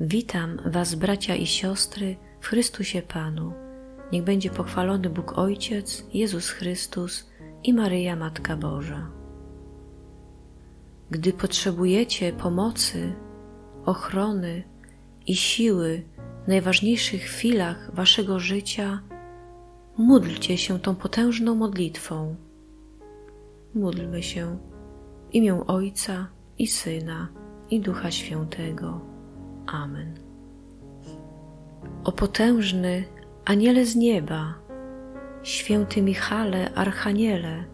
Witam Was, bracia i siostry, w Chrystusie Panu. Niech będzie pochwalony Bóg Ojciec, Jezus Chrystus i Maryja Matka Boża. Gdy potrzebujecie pomocy, ochrony i siły w najważniejszych chwilach Waszego życia, módlcie się tą potężną modlitwą. Módlmy się w imię Ojca i Syna i Ducha Świętego. Amen. O potężny aniele z nieba, święty Michale, archaniele,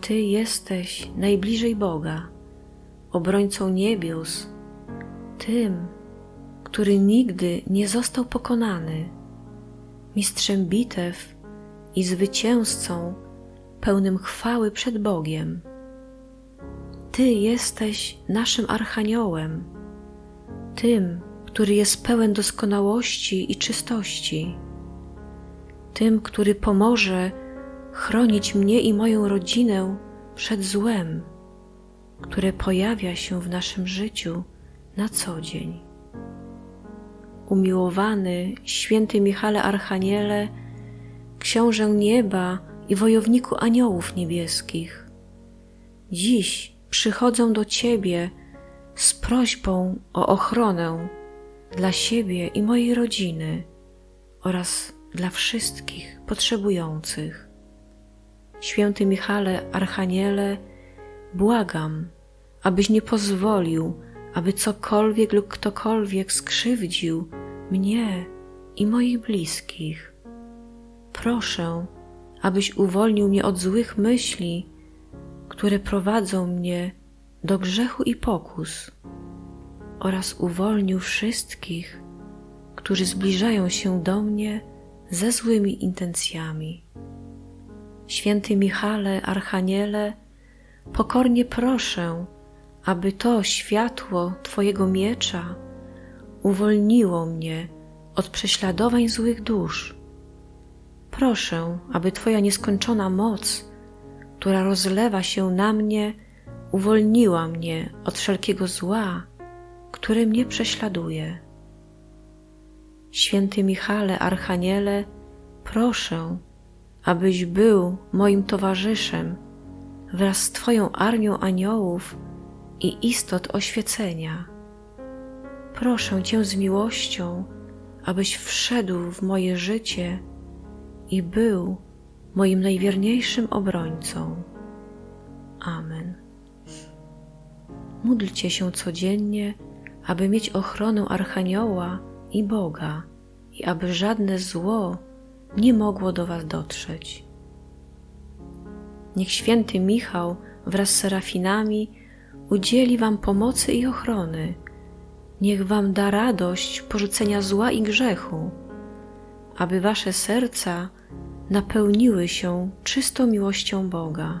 Ty jesteś najbliżej Boga, obrońcą niebios, tym, który nigdy nie został pokonany, mistrzem bitew i zwycięzcą pełnym chwały przed Bogiem. Ty jesteś naszym archaniołem, tym, który jest pełen doskonałości i czystości, tym, który pomoże chronić mnie i moją rodzinę przed złem, które pojawia się w naszym życiu na co dzień. Umiłowany święty Michale Archaniele, książę nieba i wojowniku aniołów niebieskich, dziś przychodzą do Ciebie z prośbą o ochronę dla siebie i mojej rodziny oraz dla wszystkich potrzebujących. Święty Michale Archaniele, błagam, abyś nie pozwolił, aby cokolwiek lub ktokolwiek skrzywdził mnie i moich bliskich. Proszę, abyś uwolnił mnie od złych myśli, które prowadzą mnie do grzechu i pokus, oraz uwolnił wszystkich, którzy zbliżają się do mnie ze złymi intencjami. Święty Michale, Archaniele, pokornie proszę, aby to światło Twojego miecza uwolniło mnie od prześladowań złych dusz. Proszę, aby Twoja nieskończona moc, która rozlewa się na mnie, uwolniła mnie od wszelkiego zła, które mnie prześladuje. Święty Michale, Archaniele, proszę, abyś był moim towarzyszem wraz z Twoją armią aniołów i istot oświecenia. Proszę Cię z miłością, abyś wszedł w moje życie i był moim najwierniejszym obrońcą. Amen. Módlcie się codziennie, aby mieć ochronę Archanioła i Boga i aby żadne zło nie mogło do Was dotrzeć. Niech święty Michał wraz z serafinami udzieli Wam pomocy i ochrony. Niech Wam da radość porzucenia zła i grzechu, aby Wasze serca napełniły się czystą miłością Boga.